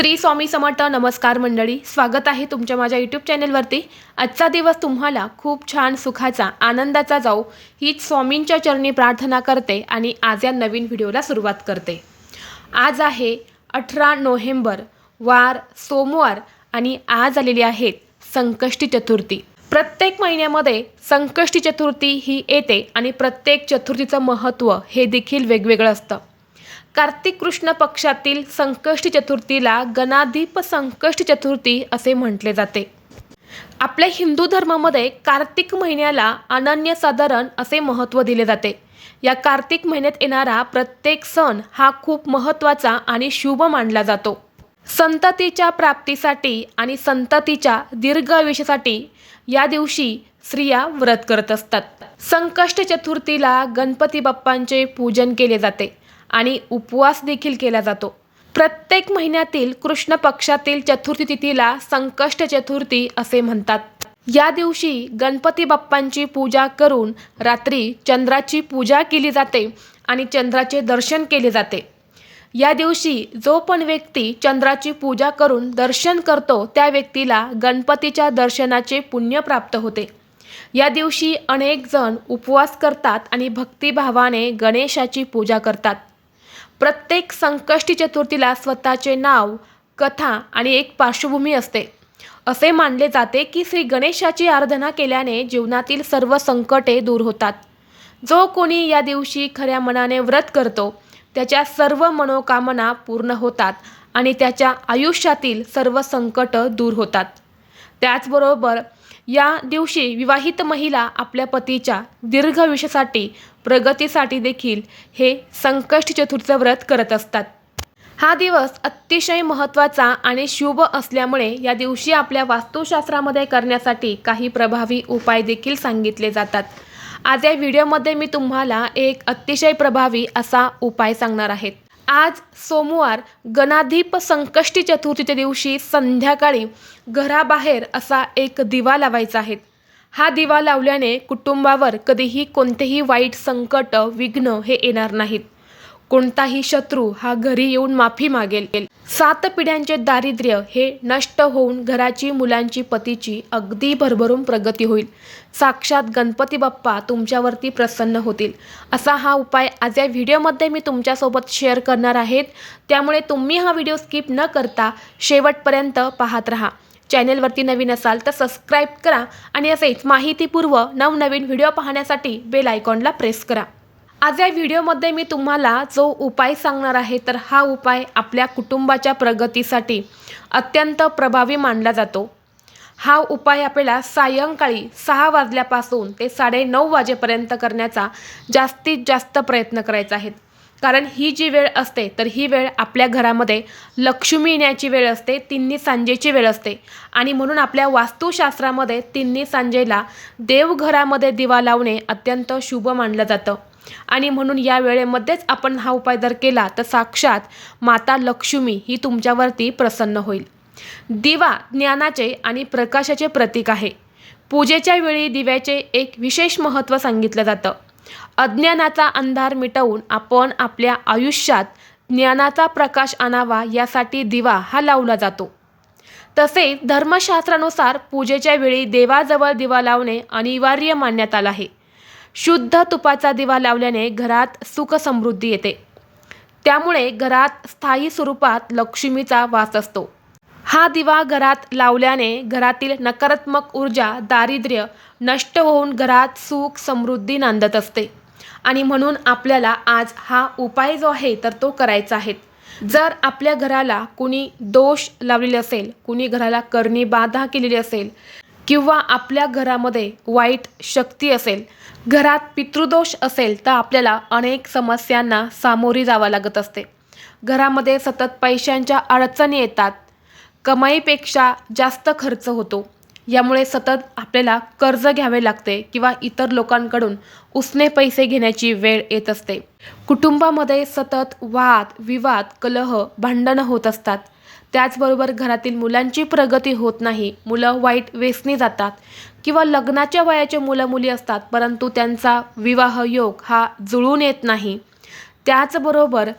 श्री स्वामी समर्थ नमस्कार मंडळी स्वागत आहे तुमच्या माझ्या यूट्यूब चॅनलवरती. आजचा दिवस तुम्हाला खूप छान सुखाचा आनंदाचा जाऊ हीच स्वामींच्या चरणी प्रार्थना करते आणि आज या नवीन व्हिडिओला सुरुवात करते. आज आहे अठरा नोव्हेंबर वार सोमवार आणि आज आलेली आहेत संकष्टी चतुर्थी. प्रत्येक महिन्यामध्ये संकष्टी चतुर्थी ही येते आणि प्रत्येक चतुर्थीचं महत्त्व हे देखील वेगवेगळं असतं. कार्तिक कृष्ण पक्षातील संकष्टी चतुर्थीला गणाधीप संकष्टी चतुर्थी असे म्हटले जाते. आपल्या हिंदू धर्मामध्ये कार्तिक महिन्याला अनन्यसाधारण असे महत्त्व दिले जाते. या कार्तिक महिन्यात येणारा प्रत्येक सण हा खूप महत्त्वाचा आणि शुभ मानला जातो. संततीच्या प्राप्तीसाठी आणि संततीच्या दीर्घ आयुष्यासाठी या दिवशी स्त्रिया व्रत करत असतात. संकष्ट चतुर्थीला गणपती बाप्पांचे पूजन केले जाते. आणि उपवास देखील केला जातो. प्रत्येक महिन्यातील कृष्ण पक्षातील चतुर्थी तिथीला संकष्ट चतुर्थी असे म्हणतात. या दिवशी गणपती बाप्पांची पूजा करून रात्री चंद्राची पूजा केली जाते आणि चंद्राचे दर्शन केले जाते. या दिवशी जो पण व्यक्ती चंद्राची पूजा करून दर्शन करतो त्या व्यक्तीला गणपतीच्या दर्शनाचे पुण्य प्राप्त होते. या दिवशी अनेक जण उपवास करतात आणि भक्तिभावाने गणेशाची पूजा करतात. प्रत्येक संकष्टी चतुर्थीला स्वतःचे नाव कथा आणि एक पार्श्वभूमी असते. असे मानले जाते की श्री गणेशाची आराधना केल्याने जीवनातील सर्व संकटे दूर होतात. जो कोणी या दिवशी खऱ्या मनाने व्रत करतो त्याच्या सर्व मनोकामना पूर्ण होतात आणि त्याच्या आयुष्यातील सर्व संकट दूर होतात. त्याचबरोबर या दिवशी विवाहित महिला आपल्या पतीच्या दीर्घ आयुष्यासाठी प्रगतीसाठी देखील हे संकष्टी चतुर्थ व्रत करत असतात. हा दिवस अतिशय महत्त्वाचा आणि शुभ असल्यामुळे या दिवशी आपल्या वास्तुशास्त्रामध्ये करण्यासाठी काही प्रभावी उपाय देखील सांगितले जातात. आज या व्हिडिओमध्ये मी तुम्हाला एक अतिशय प्रभावी असा उपाय सांगणार आहेत आज सोमवार गणाधीप संकष्टी चतुर्थीच्या दिवशी संध्याकाळी घराबाहेर असा एक दिवा लावायचा आहे. हा दिवा लावल्याने कुटुंबावर कधीही कोणतेही वाईट संकट विघ्न हे येणार नाहीत. कोणताही शत्रू हा घरी येऊन माफी मागेल. सात पिढ्यांचे दारिद्र्य हे नष्ट होऊन घराची मुलांची पतीची अगदी भरभरून प्रगती होईल. साक्षात गणपती बाप्पा तुमच्यावरती प्रसन्न होतील. असा हा उपाय आज या व्हिडिओमध्ये मी तुमच्यासोबत शेअर करणार आहेत. त्यामुळे तुम्ही हा व्हिडिओ स्किप न करता शेवटपर्यंत पाहत राहा. चॅनेलवरती नवीन असाल तर सबस्क्राईब करा आणि असेच माहितीपूर्व नवनवीन व्हिडिओ पाहण्यासाठी बेल आयकॉनला प्रेस करा. आज या व्हिडिओमध्ये मी तुम्हाला जो उपाय सांगणार आहे तर हा उपाय आपल्या कुटुंबाच्या प्रगतीसाठी अत्यंत प्रभावी मानला जातो. हा उपाय आपल्याला सायंकाळी सहा वाजल्यापासून ते साडेनऊ वाजेपर्यंत करण्याचा जास्तीत जास्त प्रयत्न करायचा आहे. कारण ही जी वेळ असते तर ही वेळ आपल्या घरामध्ये लक्ष्मी येण्याची वेळ असते तिन्ही सांजेची वेळ असते. आणि म्हणून आपल्या वास्तुशास्त्रामध्ये तिन्ही सांजेला देवघरामध्ये दिवा लावणे अत्यंत शुभ मानलं जातं. आणि म्हणून या वेळेमध्येच आपण हा उपाय जर केला तर साक्षात माता लक्ष्मी ही तुमच्यावरती प्रसन्न होईल. दिवा ज्ञानाचे आणि प्रकाशाचे प्रतीक आहे. पूजेच्या वेळी दिव्याचे एक विशेष महत्त्व सांगितलं जातं. अज्ञानाचा अंधार मिटवून आपण आपल्या आयुष्यात ज्ञानाचा प्रकाश आणावा यासाठी दिवा हा लावला जातो. तसेच धर्मशास्त्रानुसार पूजेच्या वेळी देवाजवळ दिवा लावणे अनिवार्य मानण्यात आलं आहे. शुद्ध तुपाचा दिवा लावल्याने घरात सुख समृद्धी येते. त्यामुळे घरात स्थायी स्वरूपात लक्ष्मीचा वास असतो. हा दिवा घरात लावल्याने घरातील नकारात्मक ऊर्जा दारिद्र्य नष्ट होऊन घरात सुख समृद्धी नांदत असते. आणि म्हणून आपल्याला आज हा उपाय जो आहे तर तो करायचा आहे. जर आपल्या घराला कुणी दोष लावलेले असेल कुणी घराला करणी बाधा केलेली असेल किंवा आपल्या घरामध्ये वाईट शक्ती असेल घरात पितृदोष असेल तर आपल्याला अनेक समस्यांना सामोरी जावं लागत असते. घरामध्ये सतत पैशांच्या अडचणी येतात. कमाईपेक्षा जास्त खर्च होतो. यामुळे सतत आपल्याला कर्ज घ्यावे लागते किंवा इतर लोकांकडून उसने पैसे घेण्याची वेळ येत असते. कुटुंबामध्ये सतत वाद विवाद कलह भांडणं होत असतात. त्याचबरोबर घरातील मुलांची प्रगती होत नाही. मुलं वाईट वेसनी जातात किंवा लग्नाच्या वयाचे मुलं मुली असतात परंतु त्यांचा विवाह योग हा जुळून येत नाही. त्याचबरोबर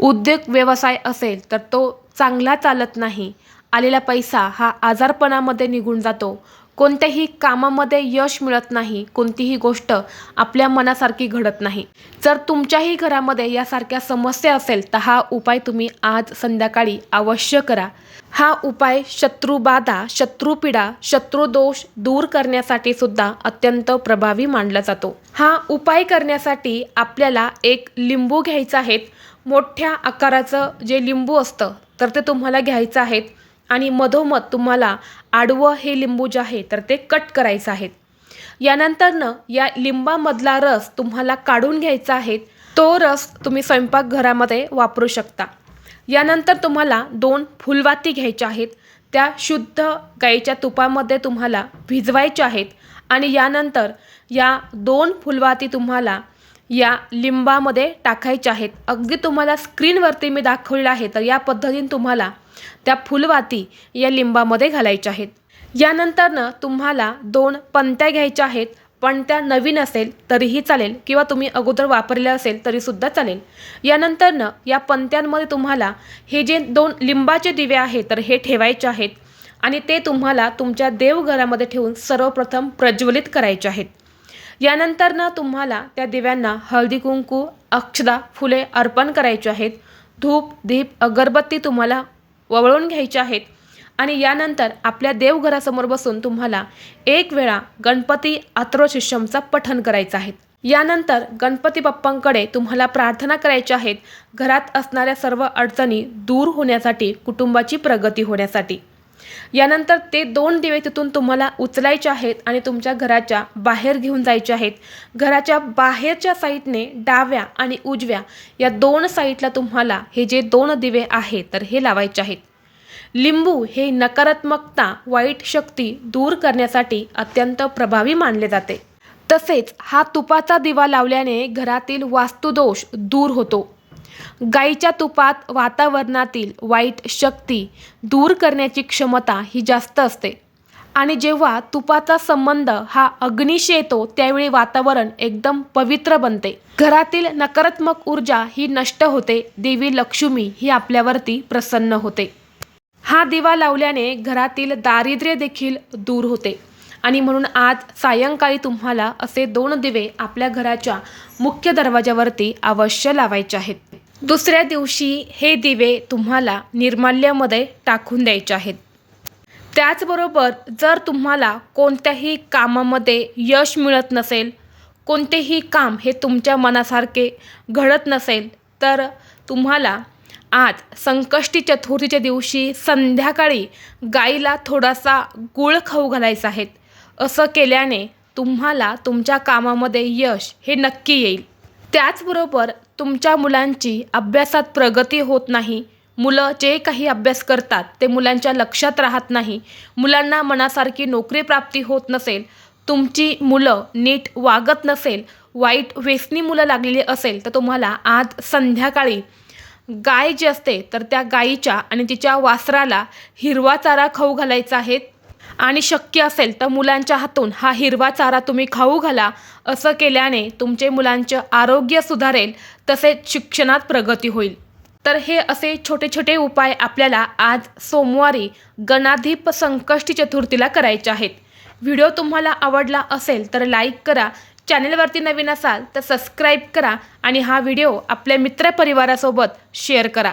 उद्योग व्यवसाय असेल तर तो चांगला चालत नाही. आलेला पैसा हा आजारपणामध्ये निघून जातो. कोणत्याही कामामध्ये यश मिळत नाही कोणतीही गोष्ट आपल्या मनासारखी घडत नाही. जर तुमच्याही घरामध्ये यासारख्या समस्या असेल तर हा उपाय तुम्ही आज संध्याकाळी अवश्य करा. हा उपाय शत्रुबाधा शत्रुपीडा शत्रुदोष दूर करण्यासाठी सुद्धा अत्यंत प्रभावी मानला जातो. हा उपाय करण्यासाठी आपल्याला एक लिंबू घ्यायचा आहे. मोठ्या आकाराचं जे लिंबू असतं तर ते तुम्हाला घ्यायचं आहेत आणि मधोमध तुम्हाला आडवं हे लिंबू जे आहे तर ते कट करायचं आहे. यानंतरनं या लिंबामधला रस तुम्हाला काढून घ्यायचा आहे तो रस तुम्ही स्वयंपाकघरामध्ये वापरू शकता. यानंतर तुम्हाला दोन फुलवाती घ्यायच्या आहेत त्या शुद्ध गाईच्या तुपामध्ये तुम्हाला भिजवायच्या आहेत आणि यानंतर या दोन फुलवाती तुम्हाला या लिंबामध्ये टाकायच्या आहेत. अगदी तुम्हाला स्क्रीनवरती मी दाखवलेलं आहे तर या पद्धतीने तुम्हाला त्या फुलवाती या लिंबामध्ये घालायच्या आहेत. यानंतरनं तुम्हाला दोन पंत्या घ्यायच्या आहेत. पण त्या नवीन असेल तरीही चालेल किंवा तुम्ही अगोदर वापरल्या असेल तरीसुद्धा चालेल. यानंतरनं या पंत्यांमध्ये तुम्हाला हे जे दोन लिंबाचे दिवे आहेत तर हे ठेवायचे आहेत. आणि ते तुम्हाला तुमच्या देवघरामध्ये ठेवून सर्वप्रथम प्रज्वलित करायचे आहेत. यानंतरनं तुम्हाला त्या दिव्यांना हळदी कुंकू अक्षदा फुले अर्पण करायचे आहेत. धूप दीप अगरबत्ती तुम्हाला वळवून घ्यायचे आहेत. आणि यानंतर आपल्या देवघरासमोर बसून तुम्हाला एक वेळा गणपती अथर्वशिष्यमचा पठण करायचं आहे. यानंतर गणपती बाप्पांकडे तुम्हाला प्रार्थना करायच्या आहेत. घरात असणाऱ्या सर्व अडचणी दूर होण्यासाठी कुटुंबाची प्रगती होण्यासाठी. यानंतर ते दोन दिवे तिथून तुम्हाला उचलायचे आहेत आणि तुमच्या घराच्या बाहेर घेऊन जायचे आहेत. घराच्या बाहेरच्या साईडने डाव्या आणि उजव्या या दोन साईडला तुम्हाला हे जे दोन दिवे आहेत तर हे लावायचे आहेत. लिंबू हे नकारात्मकता वाईट शक्ती दूर करण्यासाठी अत्यंत प्रभावी मानले जाते. तसेच हा तुपाचा दिवा लावल्याने घरातील वास्तुदोष दूर होतो. गाईच्या तुपात वातावरणातील वाईट शक्ती दूर करण्याची क्षमता ही जास्त असते. आणि जेव्हा तुपाचा संबंध हा अग्निशी येतो त्यावेळी वातावरण एकदम पवित्र बनते. घरातील नकारात्मक ऊर्जा ही नष्ट होते. देवी लक्ष्मी ही आपल्यावरती प्रसन्न होते. हा दिवा लावल्याने घरातील दारिद्र्य देखील दूर होते. आणि म्हणून आज सायंकाळी तुम्हाला असे दोन दिवे आपल्या घराच्या मुख्य दरवाजावरती अवश्य लावायचे आहेत. दुसऱ्या दिवशी हे दिवे तुम्हाला निर्माल्यामध्ये टाकून द्यायचे आहेत. त्याचबरोबर जर तुम्हाला कोणत्याही कामामध्ये यश मिळत नसेल कोणतेही काम हे तुमच्या मनासारखे घडत नसेल तर तुम्हाला आज संकष्टी चतुर्थीच्या दिवशी संध्याकाळी गाईला थोडासा गूळ खाऊ घालायचा आहे. असं केल्याने तुम्हाला तुमच्या कामामध्ये यश हे नक्की येईल. त्याचबरोबर तुमच्या मुलांची अभ्यासात प्रगती होत नाही. मुलं जे काही अभ्यास करतात ते मुलांच्या लक्षात राहत नाही. मुलांना मनासारखी नोकरी प्राप्ती होत नसेल तुमची मुलं नीट वागत नसेल वाईट व्यसनी मुलं लागलेली असेल तर तुम्हाला आज संध्याकाळी गाय जी असते तर त्या गायीच्या आणि तिच्या वासराला हिरवा चारा खाऊ घालायचा आहे आणि शक्य असेल तर मुलांच्या हातून हा हिरवा चारा तुम्ही खाऊ घाला. असं केल्याने तुमचे मुलांचं आरोग्य सुधारेल तसेच शिक्षणात प्रगती होईल. तर हे असे छोटे छोटे उपाय आपल्याला आज सोमवारी गणाधीप संकष्टी चतुर्थीला करायचे आहेत. व्हिडिओ तुम्हाला आवडला असेल तर लाईक करा चॅनलवरती नवीन असाल तर सबस्क्राईब करा आणि हा व्हिडिओ आपल्या मित्रपरिवारासोबत शेअर करा.